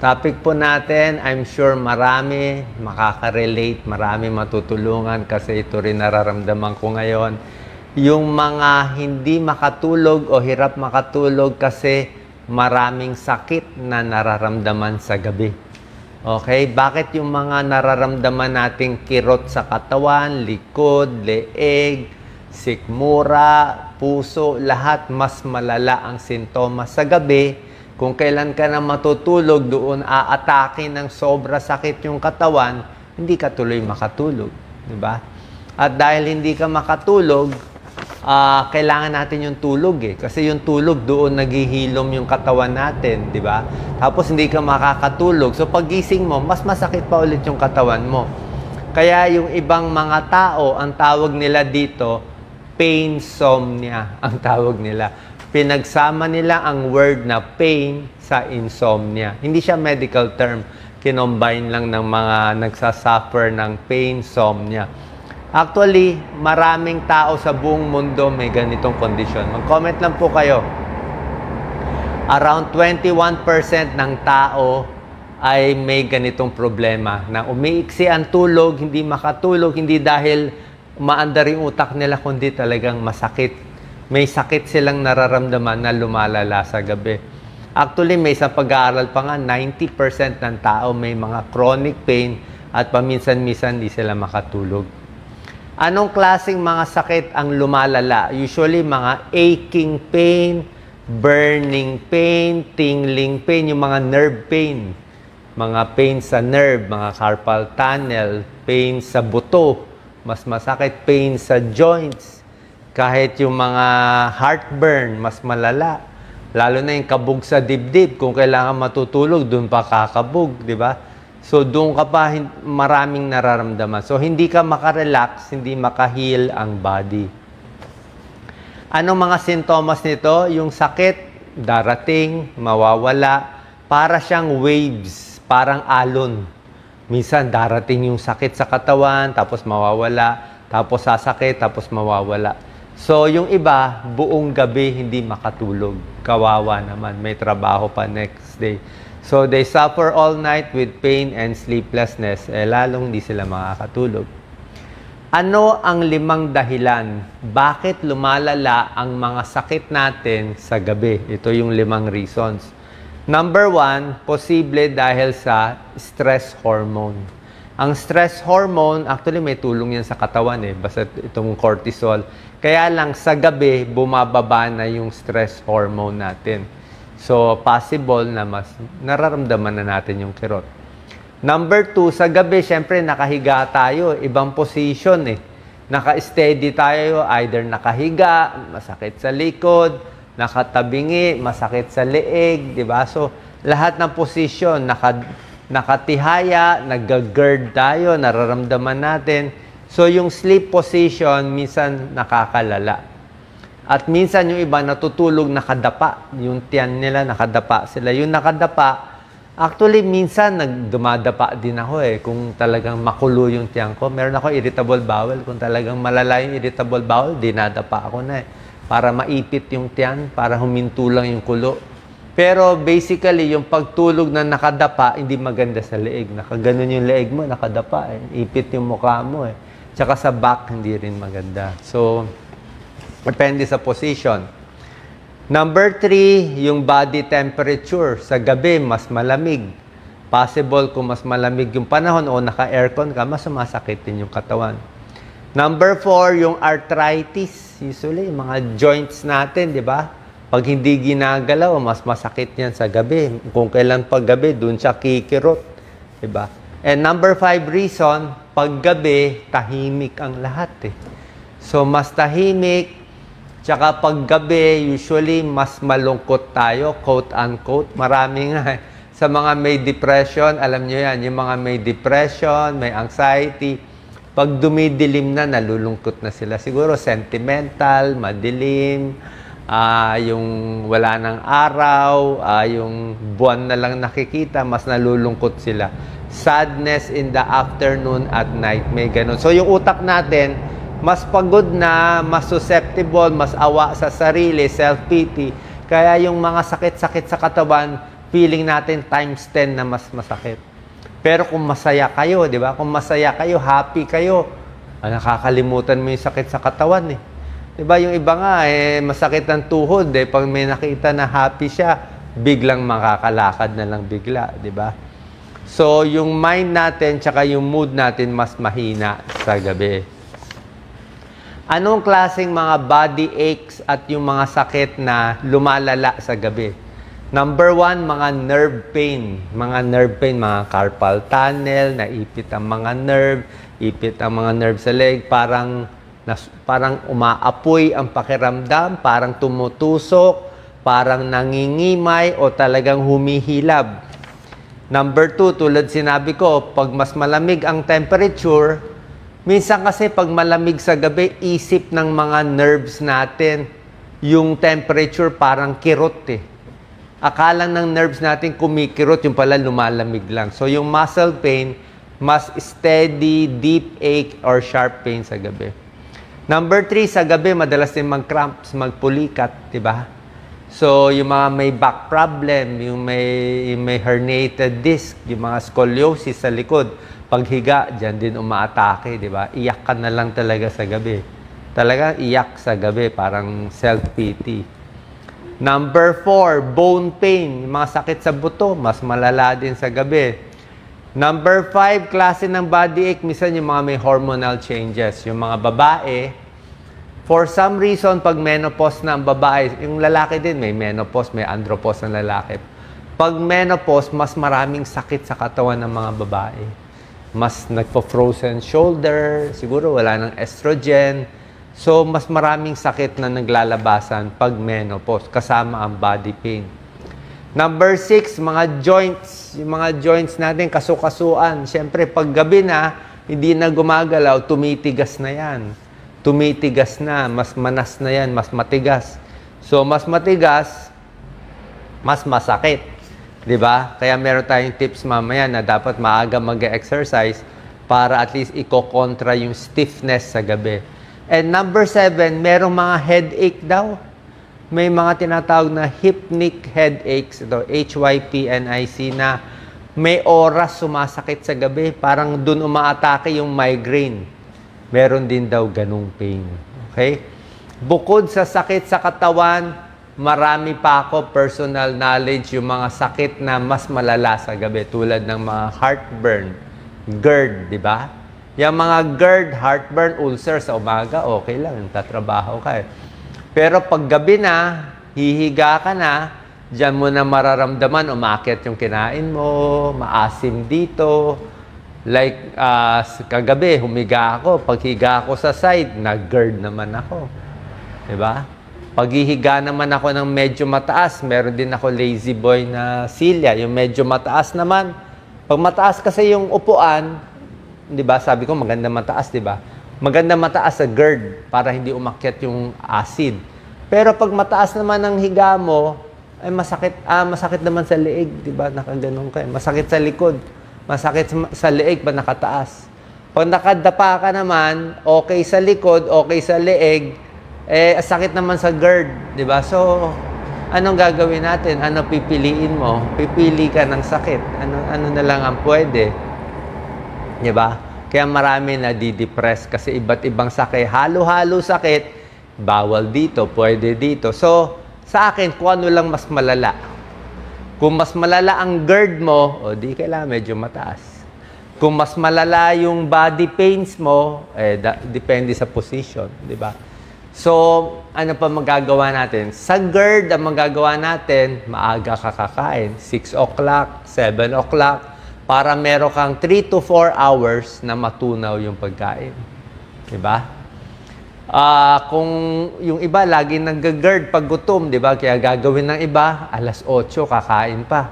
Topic po natin, I'm sure marami makaka-relate, marami matutulungan kasi ito rin nararamdaman ko ngayon. Yung mga hindi makatulog o hirap makatulog kasi maraming sakit na nararamdaman sa gabi. Okay, bakit yung mga nararamdaman nating kirot sa katawan, likod, leeg, sikmura, puso, lahat mas malala ang sintomas sa gabi kung kailan ka na matutulog doon, aatake ng sobra sakit yung katawan, hindi ka tuloy makatulog. Di ba? At dahil hindi ka makatulog, ah, kailangan natin yung tulog eh. Kasi yung tulog doon naghihilom yung katawan natin, di ba? Tapos hindi ka makakatulog. So pagising mo, mas masakit pa ulit yung katawan mo. Kaya yung ibang mga tao, ang tawag nila dito, painsomnia ang tawag nila pinagsama nila ang word na pain sa insomnia. Hindi siya medical term. Kinombine lang ng mga nagsasuffer ng pain insomnia. Actually, maraming tao sa buong mundo may ganitong kondisyon. Mag-comment lang po kayo. Around 21% ng tao ay may ganitong problema na umiiksi ang tulog, hindi makatulog, hindi dahil maandar yung utak nila, kundi talagang masakit may sakit silang nararamdaman na lumalala sa gabi. Actually, may isang pag-aaral pa nga, 90% ng tao may mga chronic pain at paminsan-minsan di sila makatulog. Anong klaseng mga sakit ang lumalala? Usually, mga aching pain, burning pain, tingling pain, yung mga nerve pain. Mga pain sa nerve, mga carpal tunnel, pain sa buto, mas masakit, pain sa joints, kahit yung mga heartburn, mas malala. Lalo na yung kabog sa dibdib. Kung kailangan matutulog, doon pa kakabog, di ba? So, doon ka pa maraming nararamdaman. So, hindi ka makarelax, hindi makahil ang body. Anong mga sintomas nito? Yung sakit, darating, mawawala. Para siyang waves, parang alon. Minsan, darating yung sakit sa katawan, tapos mawawala. Tapos sasakit, tapos mawawala. So, yung iba, buong gabi hindi makatulog. Kawawa naman, may trabaho pa next day. So, they suffer all night with pain and sleeplessness. Eh, lalong hindi sila makakatulog. Ano ang limang dahilan? Bakit lumalala ang mga sakit natin sa gabi? Ito yung limang reasons. Number one, posible dahil sa stress hormone. Ang stress hormone, actually may tulong yan sa katawan eh, basta itong cortisol. Kaya lang sa gabi, bumababa na yung stress hormone natin. So, possible na mas nararamdaman na natin yung kirot. Number two, sa gabi, syempre nakahiga tayo, ibang position eh. Naka-steady tayo, either nakahiga, masakit sa likod, nakatabingi, masakit sa leeg, di ba? So, lahat ng position, naka, nakatihaya, nag-gird tayo, nararamdaman natin. So, yung sleep position, minsan nakakalala. At minsan yung iba natutulog nakadapa. Yung tiyan nila nakadapa sila. Yung nakadapa, actually minsan nagdumadapa din ako eh. Kung talagang makulo yung tiyan ko. Meron ako irritable bowel. Kung talagang malala yung irritable bowel, dinadapa ako na eh. Para maipit yung tiyan, para huminto lang yung kulo. Pero basically, yung pagtulog na nakadapa, hindi maganda sa leeg. Nakaganon yung leeg mo, nakadapa eh. Ipit yung mukha mo eh. Tsaka sa back, hindi rin maganda. So, depende sa position. Number three, yung body temperature. Sa gabi, mas malamig. Possible kung mas malamig yung panahon o naka-aircon ka, mas sumasakit din yung katawan. Number four, yung arthritis. Usually, yung mga joints natin, di ba? Pag hindi ginagalaw, mas masakit yan sa gabi. Kung kailan pag gabi, dun siya kikirot. Diba? And number five reason, pag gabi, tahimik ang lahat eh. So, mas tahimik, tsaka pag gabi, usually, mas malungkot tayo, quote-unquote. Marami nga eh. Sa mga may depression, alam nyo yan, yung mga may depression, may anxiety, pag dumidilim na, nalulungkot na sila. Siguro sentimental, madilim, ah yung wala ng araw, ah yung buwan na lang nakikita, mas nalulungkot sila. Sadness in the afternoon at night, may ganun. So yung utak natin, mas pagod na, mas susceptible, mas awa sa sarili, self-pity. Kaya yung mga sakit-sakit sa katawan, feeling natin times 10 na mas masakit. Pero kung masaya kayo, di ba? Kung masaya kayo, happy kayo, ah, nakakalimutan mo yung sakit sa katawan eh. Di ba? Yung iba nga, eh, masakit ang tuhod. Eh. Pag may nakita na happy siya, biglang makakalakad na lang bigla. Ba? So, yung mind natin, tsaka yung mood natin, mas mahina sa gabi. Anong klaseng mga body aches at yung mga sakit na lumalala sa gabi? Number one, mga nerve pain. Mga nerve pain, mga carpal tunnel, naipit ang mga nerve, ipit ang mga nerve sa leg, parang, nas, parang umaapoy ang pakiramdam, parang tumutusok, parang nangingimay o talagang humihilab. Number two, tulad sinabi ko, pag mas malamig ang temperature, minsan kasi pag malamig sa gabi, isip ng mga nerves natin, yung temperature parang kirot eh. Akala ng nerves natin kumikirot, yung pala lumalamig lang. So yung muscle pain, mas steady, deep ache, or sharp pain sa gabi. Number three, sa gabi, madalas din mag-cramps, magpulikat, di ba? So, yung mga may back problem, yung may, yung may herniated disc, yung mga scoliosis sa likod, paghiga, dyan din umaatake, di ba? Iyak ka na lang talaga sa gabi. Talagang iyak sa gabi, parang self-pity. Number four, bone pain, yung mga sakit sa buto, mas malala din sa gabi. Number five, klase ng body ache, minsan yung mga may hormonal changes. Yung mga babae, For some reason, pag menopause na ang babae, yung lalaki din may menopause, may andropause ng lalaki. Pag menopause, mas maraming sakit sa katawan ng mga babae. Mas nagpo-frozen shoulder, siguro wala ng estrogen. So, mas maraming sakit na naglalabasan pag menopause, kasama ang body pain. Number six, mga joints. Yung mga joints natin, kasukasuan. Siyempre, pag gabi na, hindi na gumagalaw, tumitigas na yan tumitigas na, mas manas na yan, mas matigas. So, mas matigas, mas masakit. 'Di ba? Kaya meron tayong tips mamaya na dapat maaga mag-exercise para at least iko-kontra yung stiffness sa gabi. And number seven, merong mga headache daw. May mga tinatawag na hypnic headaches, ito, HYPNIC, na may oras sumasakit sa gabi. Parang dun umaatake yung migraine meron din daw ganung pain. Okay? Bukod sa sakit sa katawan, marami pa ako personal knowledge yung mga sakit na mas malala sa gabi tulad ng mga heartburn, GERD, di ba? Yung mga GERD, heartburn, ulcer sa umaga, okay lang, tatrabaho ka eh. Pero pag gabi na, hihiga ka na, diyan mo na mararamdaman, umakit yung kinain mo, maasim dito, Like, uh, kagabi, humiga ako. Paghiga ako sa side, nag-GERD naman ako. Diba? Paghihiga naman ako ng medyo mataas, meron din ako lazy boy na silya, yung medyo mataas naman. Pag mataas kasi yung upuan, di ba, sabi ko maganda mataas, di ba? Maganda mataas sa GERD para hindi umakyat yung acid. Pero pag mataas naman ang higa mo, ay masakit, ah, masakit naman sa leeg, di ba? Nakaganon ka. eh. Masakit sa likod masakit sa leeg ba nakataas. Pag nakadapa ka naman, okay sa likod, okay sa leeg, eh, sakit naman sa GERD, di ba? So, anong gagawin natin? Ano pipiliin mo? Pipili ka ng sakit. Ano, ano na lang ang pwede? Di ba? Kaya marami na di-depress kasi iba't ibang sakit. Halo-halo sakit, bawal dito, pwede dito. So, sa akin, kung ano lang mas malala. Kung mas malala ang GERD mo, o di kailangan medyo mataas. Kung mas malala yung body pains mo, eh, da, depende sa position, di ba? So, ano pa magagawa natin? Sa GERD, ang magagawa natin, maaga ka kakain. 6 o'clock, 7 o'clock, para meron kang 3 to 4 hours na matunaw yung pagkain. Di Ah, kung yung iba lagi nag-GERD pag gutom, 'di ba? Kaya gagawin ng iba, alas 8 kakain pa.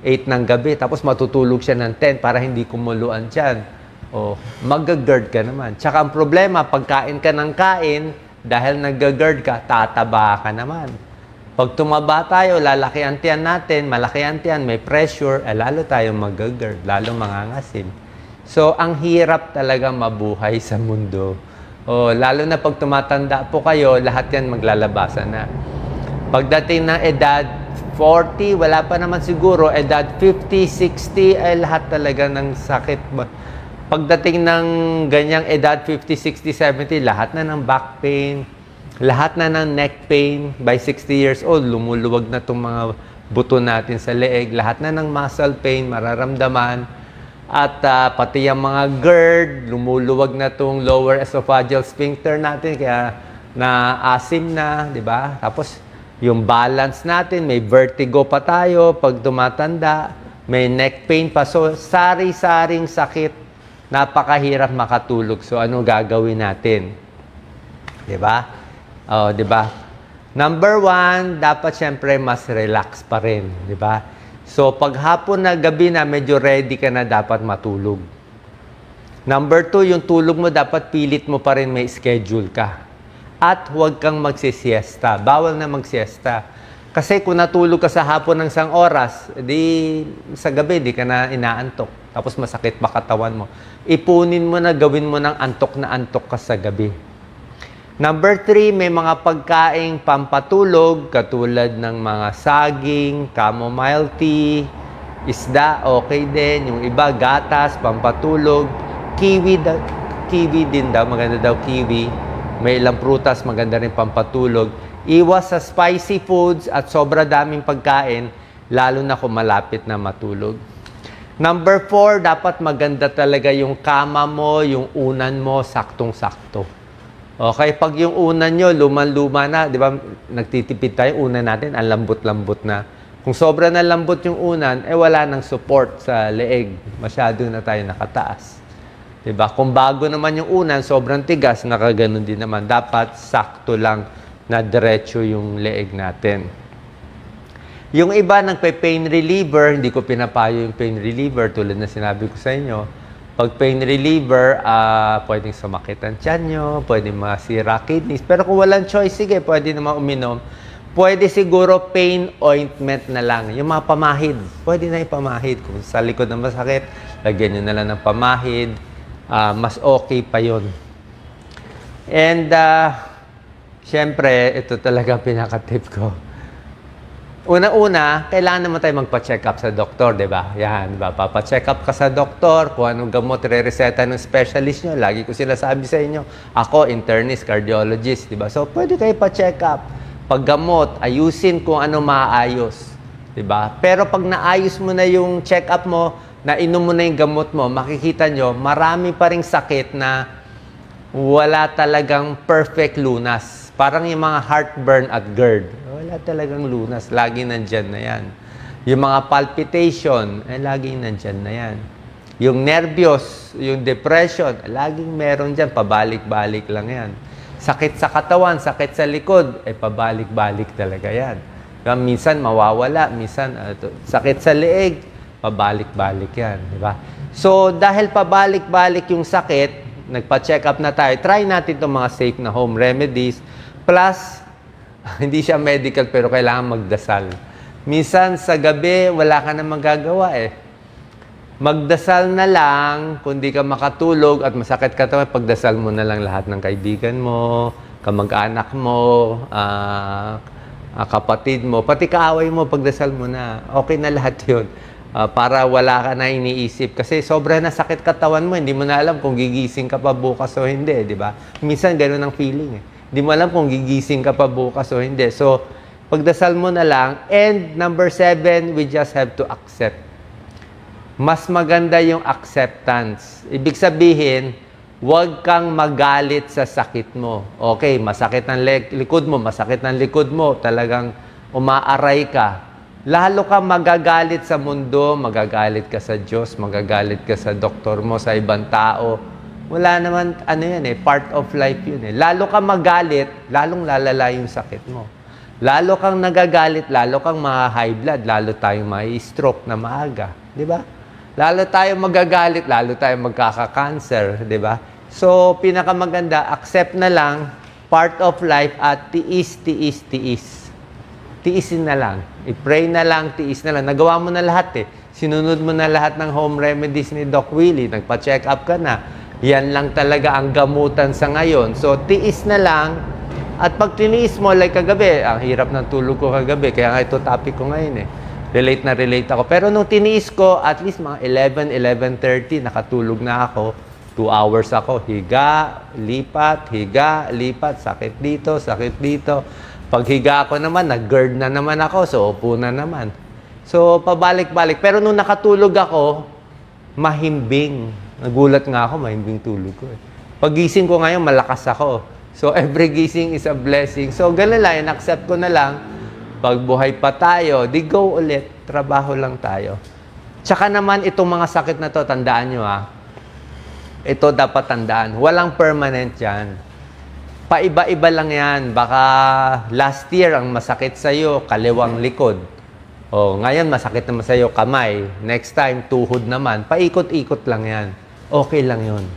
8 ng gabi tapos matutulog siya ng 10 para hindi kumuluan diyan. O mag-GERD ka naman. Tsaka ang problema, pagkain ka ng kain, dahil nag-GERD ka, tataba ka naman. Pag tumaba tayo, lalaki ang tiyan natin, malaki ang tiyan, may pressure, eh, lalo tayo mag-GERD, lalo mangangasim. So, ang hirap talaga mabuhay sa mundo. Oh, lalo na pag tumatanda po kayo, lahat yan maglalabasan na. Pagdating ng edad 40, wala pa naman siguro. Edad 50, 60, ay lahat talaga ng sakit. Pagdating ng ganyang edad, 50, 60, 70, lahat na ng back pain, lahat na ng neck pain. By 60 years old, lumuluwag na itong mga buto natin sa leeg. Lahat na ng muscle pain, mararamdaman. At ah, pati yung mga GERD, lumuluwag na itong lower esophageal sphincter natin, kaya na-asim na, di ba? Tapos, yung balance natin, may vertigo pa tayo pag tumatanda, may neck pain pa. So, sari-saring sakit, napakahirap makatulog. So, ano gagawin natin? Di ba? Oh, di ba? Number one, dapat siyempre mas relax pa rin. Di ba? So, pag hapon na gabi na, medyo ready ka na dapat matulog. Number two, yung tulog mo dapat pilit mo pa rin may schedule ka. At huwag kang magsisiesta. Bawal na magsiesta. Kasi kung natulog ka sa hapon ng isang oras, di sa gabi di ka na inaantok. Tapos masakit pa katawan mo. Ipunin mo na, gawin mo ng antok na antok ka sa gabi. Number three, may mga pagkaing pampatulog katulad ng mga saging, chamomile tea, isda, okay din. Yung iba, gatas, pampatulog. Kiwi, da- kiwi din daw, maganda daw kiwi. May ilang prutas, maganda rin pampatulog. Iwas sa spicy foods at sobra daming pagkain, lalo na kung malapit na matulog. Number four, dapat maganda talaga yung kama mo, yung unan mo, saktong-sakto. Okay, pag yung unan nyo, luman-luma na, di ba, nagtitipid tayo, unan natin, ang lambot-lambot na. Kung sobra na lambot yung unan, eh wala nang support sa leeg. Masyado na tayo nakataas. Di ba? Kung bago naman yung unan, sobrang tigas, nakaganon din naman. Dapat sakto lang na diretso yung leeg natin. Yung iba nagpe-pain reliever, hindi ko pinapayo yung pain reliever tulad na sinabi ko sa inyo. Pag pain reliever, ah pwedeng sumakit ang tiyan nyo, pwedeng masira kidneys. Pero kung walang choice, sige, pwede naman uminom. Pwede siguro pain ointment na lang. Yung mga pamahid, pwede na ipamahid. Kung sa likod na masakit, lagyan nyo na lang ng pamahid. Ah, mas okay pa yon. And, ah, syempre, ito talaga pinaka-tip ko. Una-una, kailangan naman tayo magpa-check up sa doktor, di ba? Yan, di ba? Papa-check up ka sa doktor, kung anong gamot re-reseta ng specialist nyo. Lagi ko sila sa inyo, ako, internist, cardiologist, di ba? So, pwede kayo pa-check up. Pag gamot, ayusin kung ano maayos. Di ba? Pero pag naayos mo na yung check up mo, na inom mo na yung gamot mo, makikita nyo, marami pa ring sakit na wala talagang perfect lunas. Parang yung mga heartburn at GERD. Wala talagang lunas. Lagi nandyan na yan. Yung mga palpitation, eh, laging nandyan na yan. Yung nervyos, yung depression, laging meron dyan. Pabalik-balik lang yan. Sakit sa katawan, sakit sa likod, eh pabalik-balik talaga yan. Kaya minsan mawawala, minsan to- sakit sa leeg, pabalik-balik yan. Di ba? So, dahil pabalik-balik yung sakit, nagpa-check up na tayo, try natin itong mga safe na home remedies. Plus, hindi siya medical pero kailangan magdasal. Minsan sa gabi, wala ka na magagawa eh. Magdasal na lang, kung di ka makatulog at masakit ka tayo, pagdasal mo na lang lahat ng kaibigan mo, kamag-anak mo, ah, kapatid mo, pati kaaway mo, pagdasal mo na. Okay na lahat yun. Ah, para wala ka na iniisip. Kasi sobra na sakit katawan mo, hindi mo na alam kung gigising ka pa bukas o hindi, di ba? Minsan ganun ang feeling eh. Hindi mo alam kung gigising ka pa bukas o hindi. So, pagdasal mo na lang. And number seven, we just have to accept mas maganda yung acceptance. Ibig sabihin, huwag kang magalit sa sakit mo. Okay, masakit ang lik- likod mo, masakit ang likod mo, talagang umaaray ka. Lalo ka magagalit sa mundo, magagalit ka sa Diyos, magagalit ka sa doktor mo, sa ibang tao. Wala naman, ano yan eh, part of life yun eh. Lalo ka magalit, lalong lalala yung sakit mo. Lalo kang nagagalit, lalo kang ma-high blood, lalo tayong mai-stroke na maaga. Di ba? Lalo tayo magagalit, lalo tayo magkaka-cancer, di ba? So, pinakamaganda, accept na lang, part of life at tiis, tiis, tiis. Tiisin na lang. I-pray na lang, tiis na lang. Nagawa mo na lahat eh. Sinunod mo na lahat ng home remedies ni Doc Willie. Nagpa-check up ka na. Yan lang talaga ang gamutan sa ngayon. So, tiis na lang. At pag tiniis mo, like kagabi, ang hirap ng tulog ko kagabi, kaya nga ito topic ko ngayon eh. Relate na relate ako. Pero nung tiniis ko, at least mga 11, 11.30, nakatulog na ako. Two hours ako, higa, lipat, higa, lipat, sakit dito, sakit dito. Pag higa ako naman, nag-GERD na naman ako, so upo na naman. So, pabalik-balik. Pero nung nakatulog ako, mahimbing. Nagulat nga ako, mahimbing tulog ko eh. Pagising ko ngayon, malakas ako. So, every gising is a blessing. So, ganun lang, in-accept ko na lang. Pag buhay pa tayo, di go ulit. Trabaho lang tayo. Tsaka naman, itong mga sakit na to, tandaan nyo ah. Ito dapat tandaan. Walang permanent yan. Paiba-iba lang yan. Baka last year ang masakit sa'yo, kaliwang likod. O, ngayon masakit naman sa'yo, kamay. Next time, tuhod naman. Paikot-ikot lang yan. Okay lang yun.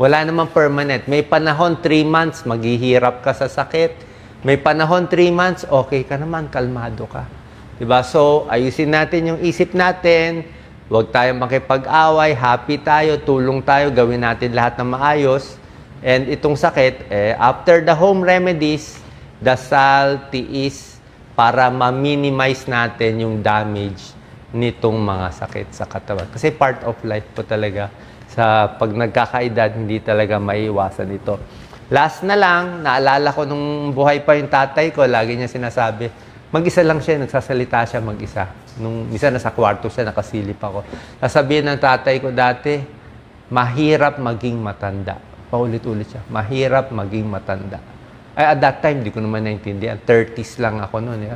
Wala namang permanent. May panahon, 3 months, maghihirap ka sa sakit. May panahon, 3 months, okay ka naman, kalmado ka. Diba? So, ayusin natin yung isip natin. Huwag tayong makipag-away, happy tayo, tulong tayo, gawin natin lahat ng maayos. And itong sakit, eh, after the home remedies, dasal, tiis, para ma-minimize natin yung damage nitong mga sakit sa katawan. Kasi part of life po talaga sa pag nagkakaedad, hindi talaga maiiwasan ito. Last na lang, naalala ko nung buhay pa yung tatay ko, lagi niya sinasabi, mag-isa lang siya, nagsasalita siya mag-isa. Nung isa nasa kwarto siya, nakasilip ako. Sasabihin ng tatay ko dati, mahirap maging matanda. Paulit-ulit siya, mahirap maging matanda. Ay, at that time, di ko naman naintindihan. 30s lang ako noon. Eh.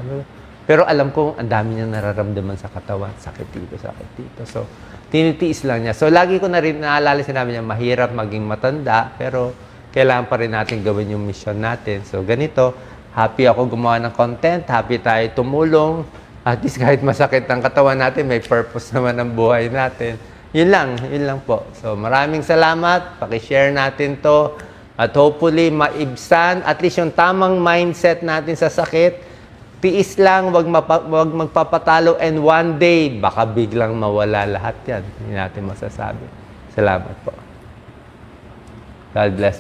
Pero alam ko, ang dami niya nararamdaman sa katawan. Sakit dito, sakit dito. So, tinitiis lang niya. So, lagi ko na rin naalala sinabi niya, mahirap maging matanda, pero kailangan pa rin natin gawin yung mission natin. So, ganito, happy ako gumawa ng content, happy tayo tumulong. At least kahit masakit ang katawan natin, may purpose naman ang buhay natin. Yun lang, yun lang po. So, maraming salamat. Pakishare natin to. At hopefully, maibsan at least yung tamang mindset natin sa sakit. Tiis lang, wag, mapa, wag magpapatalo and one day, baka biglang mawala lahat yan. Hindi natin masasabi. Salamat po. God bless